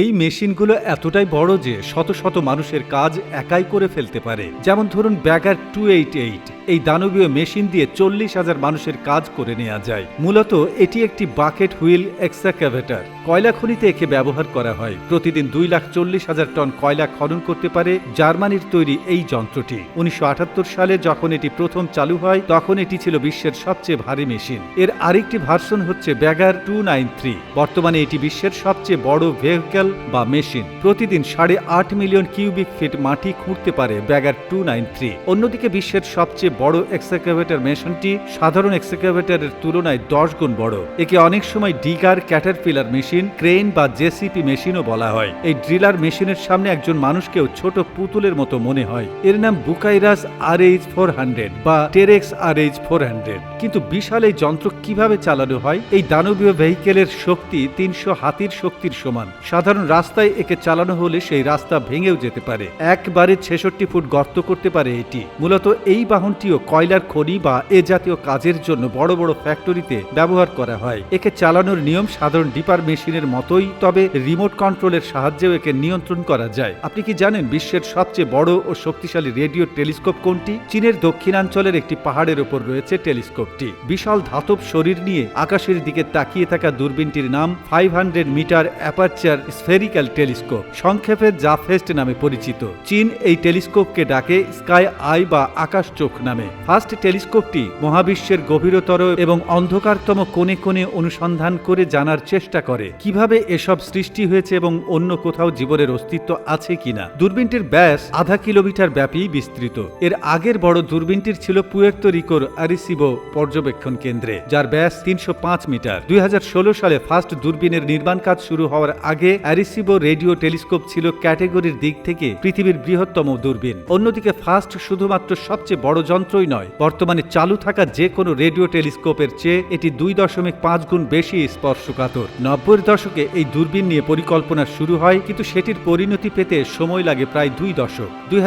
এই মেশিনগুলো এতটাই বড় যে শত শত মানুষের কাজ একাই করে ফেলতে পারে। যেমন ধরুন ব্যাগার টু এইট এইট এই দানবীয় মেশিন দিয়ে চল্লিশ হাজার মানুষের কাজ করে নেওয়া যায়। মূলত এটি একটি বাকেট হুইল এক্সাকাভেটার। কয়লা খনিতে একে ব্যবহার করা হয়। প্রতিদিন দুই লাখ চল্লিশ হাজার টন কয়লা খনন করতে পারে জার্মানির তৈরি এই যন্ত্রটি। উনিশশো আটাত্তর সালে যখন এটি প্রথম চালু হয়, তখন এটি ছিল বিশ্বের সবচেয়ে ভারী মেশিন। এর আরেকটি ভার্সন হচ্ছে ব্যাগার টু নাইন থ্রি। বর্তমানে এটি বিশ্বের সবচেয়ে বড় ভেহিক্যাল বা মেশিন। প্রতিদিন সাড়ে আট মিলিয়ন কিউবিক ফিট মাটি খুঁড়তে পারে ব্যাগার টু নাইন থ্রি। অন্যদিকে বিশ্বের সবচেয়ে বড় এক্সকাভেটর মেশিনটি সাধারণ এক্সকাভেটরের তুলনায় দশ গুণ বড়। একে অনেক সময় ডিগার, ক্যাটারপিলার মেশিন, ক্রেন বা জেসিপি মেশিনও বলা হয়। এই ড্রিলার মেশিনের সামনে একজন মানুষকেও ছোট পুতুলের মতো মনে হয়। এর নাম Bucyrus R H four hundred বা Terex R H four hundred. কিন্তু বিশাল এই যন্ত্র কীভাবে চালানো হয়? এই দানবীয় ভেহিকেলের শক্তি তিনশো হাতির শক্তির সমান। সাধারণ রাস্তায় একে চালানো হলে সেই রাস্তা ভেঙেও যেতে পারে। একবারে ছেষট্টি ফুট গর্ত করতে পারে এটি। মূলত এই বাহনটিও কয়লার খনি বা এ জাতীয় কাজের জন্য বড় বড় ফ্যাক্টরিতে ব্যবহার করা হয়। একে চালানোর নিয়ম সাধারণ ডিপার মেশিনের মতোই, তবে রিমোট কন্ট্রোলের সাহায্যেও একে নিয়ন্ত্রণ করা যায়। আপনি কি জানেন বিশ্বের সবচেয়ে বড় ও শক্তিশালী রেডিও টেলিস্কোপ কোনটি? চীনের দক্ষিণাঞ্চলের একটি পাহাড়ের ওপর রয়েছে টেলিস্কোপটি। বিশাল ধাতব শরীর নিয়ে আকাশের দিকে তাকিয়ে থাকা দূরবীনটির নাম five hundred metre aperture spherical telescope, সংক্ষেপে জাফেস্ট নামে পরিচিত। চীন এই টেলিস্কোপকে ডাকে স্কাই আই বা আকাশ চোখ নামে। ফার্স্ট টেলিস্কোপটি মহাবিশ্বের গভীরতর এবং অন্ধকারতম কোণে কোণে অনুসন্ধান করে জানার চেষ্টা করে, কীভাবে এসব সৃষ্টি হয়েছে এবং অন্য কোথাও জীবনের অস্তিত্ব আছে কিনা। দূরবীনটির ব্যাস আধা কিলোমিটার ব্যাপী বিস্তৃত। এর আগের বড় দূরবীনটির ছিল পুয়ের্তো রিকোর আরিসিবো পর্যবেক্ষণ কেন্দ্রে, যার ব্যাস তিনশো পাঁচ মিটার। দুই হাজার ষোলো সালে ফার্স্ট দূরবীনের নির্মাণ কাজ শুরু হওয়ার আগে অ্যারিসিবো রেডিও টেলিস্কোপ ছিল ক্যাটেগরির দিক থেকে পৃথিবীর বৃহত্তম দূরবীন। অন্যদিকে ফার্স্ট শুধুমাত্র সবচেয়ে বড় যন্ত্রই নয়, বর্তমানে চালু থাকা যে কোনো রেডিও টেলিস্কোপের চেয়ে এটি দুই দশমিক পাঁচ গুণ বেশি স্পর্শকাতর। নব্বই দশকে এই দূরবীন নিয়ে পরিকল্পনা শুরু হয়, কিন্তু সেটির পরিণতি পেতে সময় লাগে প্রায় দুই দশক। দুই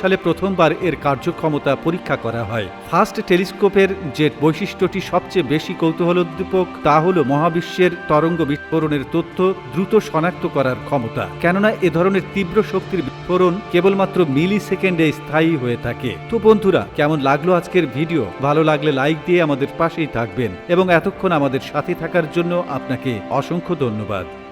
সালে প্রথমবার এর কার্যক্ষমতা পরীক্ষা করা হয়। ফার্স্ট টেলিস্কোপের যে বৈশিষ্ট্যটি সবচেয়ে বেশি কৌতূহলোদ্দীপক, তা হল মহাবিশ্বের তরঙ্গ বিস্ফোরণের তথ্য দ্রুত শনাক্ত করার ক্ষমতা। কেননা এ ধরনের তীব্র শক্তির বিস্ফোরণ কেবলমাত্র মিলি সেকেন্ডে স্থায়ী হয়ে থাকে। তো বন্ধুরা, কেমন লাগল আজকের ভিডিও? ভালো লাগলে লাইক দিয়ে আমাদের পাশেই থাকবেন এবং এতক্ষণ আমাদের সাথে থাকার জন্য আপনাকে অসংখ্য ধন্যবাদ।